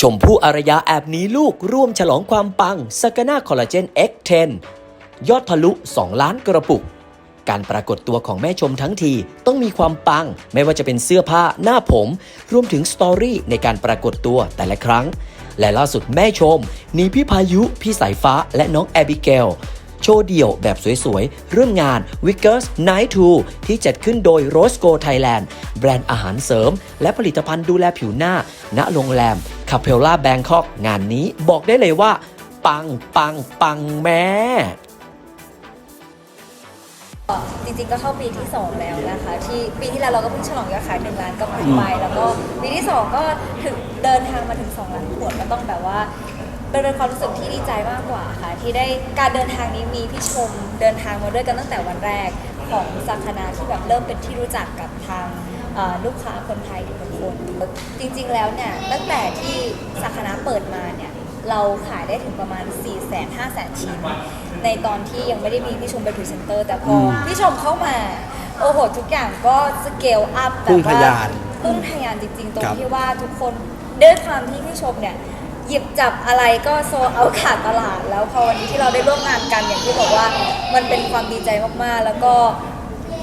ชมพู่อารยาแอบหนีลูกร่วมฉลองความปังสกนาคอลลาเจน X10 ยอดทะลุ 2 ล้านกระปุก การปรากฏตัวของแม่ชมทั้งทีต้องมีความปัง ไม่ว่าจะเป็นเสื้อผ้าหน้าผม รวมถึงสตอรี่ในการปรากฏตัวแต่ละครั้ง และล่าสุดแม่ชมหนีพี่พายุ พี่สายฟ้าและน้องแอบิเกลโชว์เดี่ยวแบบสวยๆ เรื่องงาน w i c k e r s Night 2 ที่จัดขึ้นโดย Rosco Thailand แบรนด์อาหารเสริม และผลิตภัณฑ์ดูแลผิวหน้า ณโรงแรม คาเพลล่าแบงคอกงานนี้บอกได้เลยว่า ปังปังปังแม่จริงๆก็เข้าปีที่ 2 แล้วนะคะ ที่ปีที่แล้วเราก็เพิ่งฉลองยอดขาย1ล้านกระปุกไปแล้วก็ปีที่ 2 ก็ถึงเดินทางมาถึง 2 ล้านขวดก็ต้องแบบว่าเป็นเป็นความรู้สึกที่ดีใจมากกว่าค่ะ ที่ได้การเดินทางนี้มีพี่ชมเดินทางมาด้วยกันตั้งแต่วันแรกของสาคณะที่แบบเริ่มเป็นที่รู้จักกับทางลูกค้าคนไทยทุกคน จริงๆแล้วเนี่ยตั้งแต่ที่สาคณะเปิดมาเนี่ยเราขายได้ถึงประมาณ 4 5 0 0 0 0ชิ้น ในตอนที่ยังไม่ได้มีพี่ชมเป็นพรีเซนเตอร์ แต่พออพี่ชมเข้ามา โอ้โห ทุกอย่างก็สเกลอัพแบพุ่งบว่าทะยานพุ่งทะยานจริง ๆ ตรงครับ ที่ว่าทุกคนด้วยความที่พี่ชมเนี่ย หยิบจับอะไรก็โซเอาขาดตลาด แล้วพอวันนี้ที่เราได้ร่วมงานกันอย่างที่บอกว่ามันเป็นความดีใจมากๆ แล้วก็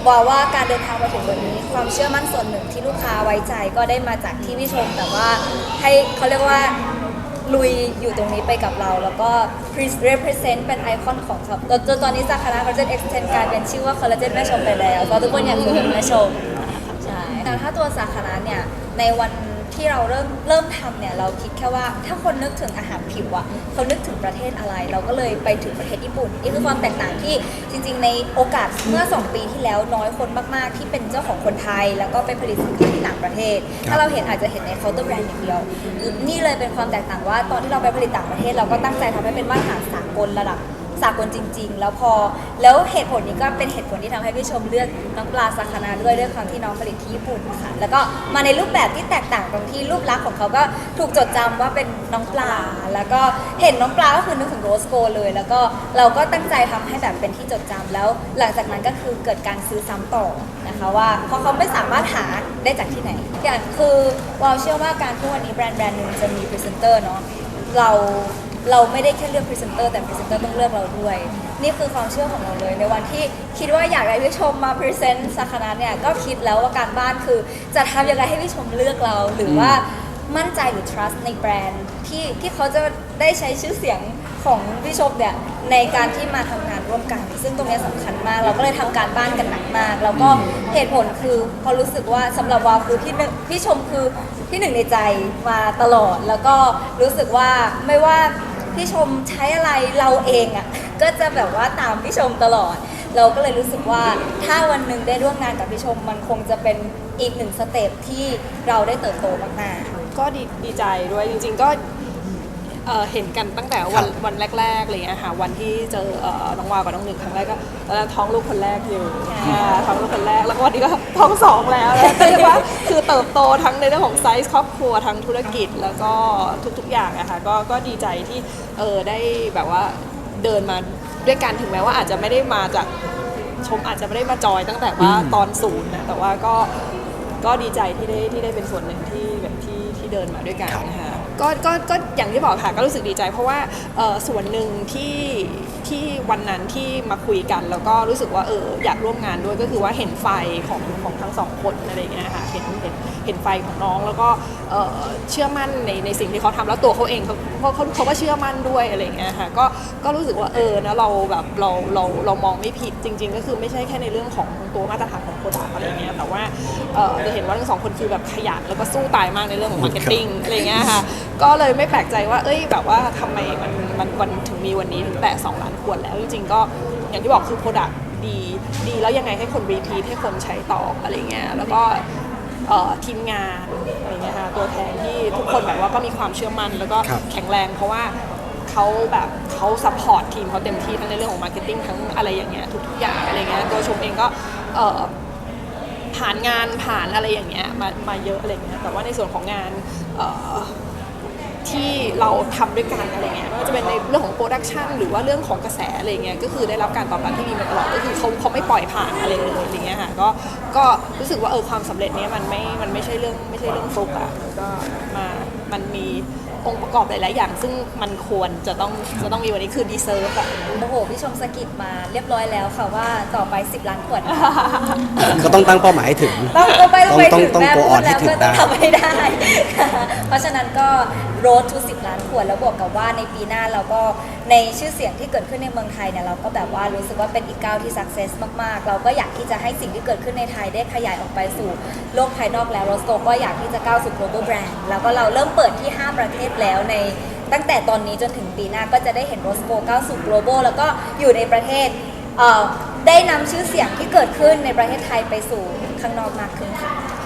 ว่าว่าการเดินทางมาถึงวันนี้ ความเชื่อมั่นส่วนหนึ่งที่ลูกค้าไว้ใจก็ได้มาจากที่พี่ชม แต่ว่าให้เขาเรียกว่าลุยอยู่ตรงนี้ไปกับเรา แล้วก็ represent เป็นไอคอนของเขาจนจนตอนนี้สาขา collagen extend กลายเป็นชื่อว่า collagen แม่ชมไปแล้วเพราะทุกคนอยากเป็นแม่ชมใช่แต่ถ้าตัวสาขาเนี่ยในวัน ที่เราเริ่มเริ่มทำเนี่ยเราคิดแค่ว่าถ้าคนนึกถึงอาหารผิวอะเขานึกถึงประเทศอะไร เราก็เลยไปถึงประเทศญี่ปุ่นนี่คือความแตกต่างที่จริง ๆ ในโอกาสเมื่อ 2 ปีที่แล้วน้อยคนมาก ๆ ที่เป็นเจ้าของคนไทย แล้วก็ไปผลิตสินค้าที่ต่างประเทศ ถ้าเราเห็นอาจจะเห็นในเคาน์เตอร์แบรนด์อย่างเดียวนี่เลยเป็นความแตกต่างว่า ตอนที่เราไปผลิตต่างประเทศ เราก็ตั้งใจทำให้เป็นมาตรฐานสากลระดับ สากลจริง ๆ แล้วพอแล้วเหตุผลนี้ก็เป็นเหตุผลที่ทำให้พี่ชมเลือกน้องปลาสาคานาด้วยด้วยความที่น้องผลิตที่ญี่ปุ่นค่ะแล้วก็มาในรูปแบบที่แตกต่างตรงที่รูปลักษณ์ของเขาก็ถูกจดจำว่าเป็นน้องปลา แล้วก็เห็นน้องปลาก็คือนึกถึงโรสโกเลย แล้วก็เราก็ตั้งใจทำให้แบบเป็นที่จดจำแล้ว หลังจากนั้นก็คือเกิดการซื้อซ้ำต่อนะคะว่าเพราะเขาไม่สามารถหาได้จากที่ไหนอย่างคือวาวเชื่อว่าการที่วันนี้แบรนด์แบรนด์หนึ่งจะมีพรีเซนเตอร์เนาะเรา เราไม่ได้แค่เลือกพรีเซนเตอร์แต่พรีเซนเตอร์ต้องเลือกเราด้วย นี่คือความเชื่อของเราเลย ในวันที่คิดว่าอยากให้พี่ชมมาพรีเซนต์สาขนั้นเนี่ยก็คิดแล้วว่าการบ้านคือ จะทำยังไงให้พี่ชมเลือกเรา หรือว่ามั่นใจหรือ trust ในแบรนด์ที่ที่เขาจะได้ใช้ชื่อเสียงของพี่ชมเนี่ยในการที่มาทำงานร่วมกัน ซึ่งตรงเนี้ยสำคัญมาก เราก็เลยทำการบ้านกันหนักมาก แล้วก็เหตุผลคือพอรู้สึกว่าสำหรับวาวคือพี่หนึ่งพี่ชมคือที่หนึ่งในใจมาตลอดแล้วก็รู้สึกว่าไม่ว่า พี่ชมใช้อะไรเราเองอะ่ะ ก็จะแบบว่าตามพี่ชมตลอด เราก็เลยรู้สึกว่าถ้าวันหนึ่งได้ร่วมงานกับพี่ชม มันคงจะเป็นอีกหนึ่งสเต็ปที่เราได้เติบโตมากๆ ก็ดีดีใจด้วยจริง ๆ ก็ เอ่อเห็นกันตั้งแต่วันครับวันแรกๆอะไรเงี้ยค่ะวันที่เจอเอ่อน้องวาวกับน้องหนึ่งครั้งแรกก็ตอนนั้นท้องลูกคนแรกอยู่ค่ะอ่าท้องลูกคนแรกแล้วก็วันนี้ก็ท้องสองแล้วแล้วก็เรียกว่าคือเติบโตทั้งในเรื่องของไซส์ครอบครัวทั้งธุรกิจแล้วก็ทุกๆอย่างอะค่ะก็ก็ดีใจที่เออได้แบบว่าเดินมาด้วยกันถึงแม้ว่าอาจจะไม่ได้มาจากชมอาจจะไม่ได้มาจอยตั้งแต่ว่าอืม ตอนศูนย์นะแต่ว่าก็ ก็ดีใจที่ได้ที่ได้เป็นส่วนหนึ่งที่แบบที่ที่เดินมาด้วยกันนะคะ ก็ก็ก็อย่างที่บอกค่ะก็รู้สึกดีใจ เพราะว่าส่วนหนึ่งที่ ที่วันนั้นที่มาคุยกัน แล้วก็รู้สึกว่าเอออยากร่วมงานด้วยก็คือว่าเห็นไฟของของทั้งสองคนอะไรอย่างเงี้ยค่ะเห็นเห็นเห็นไฟของน้องแล้วก็เอ่อเชื่อมั่นในในสิ่งที่เขาทำแล้วตัวเขาเองเขาเขาเขาเขาก็เชื่อมั่นด้วยอะไรอย่างเงี้ยค่ะก็ก็รู้สึกว่าเออนะเราแบบเราเราเรามองไม่ผิดจริง ๆ ก็คือไม่ใช่แค่ในเรื่องของตัวมาตรฐานของโปรดักอะไรเงี้ยแต่ว่าเอ่อจะเห็นว่าทั้งสองคนคือแบบขยันแล้วก็สู้ตายมากในเรื่องของมาร์เก็ตติ้งอะไรเงี้ยค่ะก็เลยไม่แปลกใจว่าเอ้ยแบบว่าทำไมมัน มันวันถึงมีวันนี้ถึงแต่ 2 ล้านขวดแล้ว จริงๆก็อย่างที่บอกคือโปรดักดีดีแล้วยังไงให้คนรีพีทให้คนใช้ต่ออะไรเงี้ยแล้วก็เอ่อทีมงานอะไรเงี้ยค่ะตัวแทนที่ทุกคนแบบว่าก็มีความเชื่อมั่นแล้วก็ครับแข็งแรง เพราะว่าเขาแบบเขาซัพพอร์ตทีมเขาเต็มที่ทั้งในเรื่องของมาร์เก็ตติ้งทั้งอะไรอย่างเงี้ยทุกๆอย่างอะไรเงี้ยตัวชมเองก็เอ่อผ่านงานผ่านอะไรอย่างเงี้ยมามาเยอะอะไรเงี้ยแต่ว่าในส่วนของงานเอ่อ ที่เราทำด้วยกันอะไรเงี้ยไม่ว่าจะเป็นในเรื่องของโปรดักชันหรือว่าเรื่องของกระแสอะไรเงี้ยก็คือได้รับการตอบรับที่ดีมาตลอดก็คือเขาเขาไม่ปล่อยผ่านอะไรเลยอะไรเงี้ยค่ะก็ก็รู้สึกว่าเออความสำเร็จเนี้ยมันไม่มันไม่ใช่เรื่องไม่ใช่เรื่องฟลุกอะก็มามันมีองค์ประกอบหลาย ๆ อย่าง ซึ่งมันควรจะต้องจะต้องมีวันนี้คือดีเซิร์ฟอะโอ้โห พี่ชมสกิดมาเรียบร้อยแล้วค่ะว่าต่อไป 10 ล้านขวดก็ต้องตั้งเป้าหมายให้ถึง ต้องต้องไปต้องไปต้องถึงต้องแม่ go พู on ดแล้วให้ถึก็งต้องได้ทำให้ได้ เพราะฉะนั้นก็ road to 10 ล้านขวดแล้วบวกกับว่าในปีหน้าเราก็ในชื่อเสียงที่เกิดขึ้นในเมืองไทยเนี่ยเราก็แบบว่ารู้สึกว่าเป็นอีกก้าวที่ success มากๆ เราก็อยากที่จะให้สิ่งที่เกิดขึ้นในไทยได้ขยายออกไปสู่โลกภายนอกแล้วโรสโกก็อยากที่จะก้าวสู่ global brand แล้วก็เราเริ่มเปิดที่ 5 ประเทศแล้วในตั้งแต่ตอนนี้จนถึงปีหน้าก็จะได้เห็นโรสโกก้าวสู่ global แล้วก็อยู่ในประเทศเได้นำชื่อเสียงที่เกิดขึ้นในประเทศไทยไปสู่ข้างนอกมากขึ้นค่ะ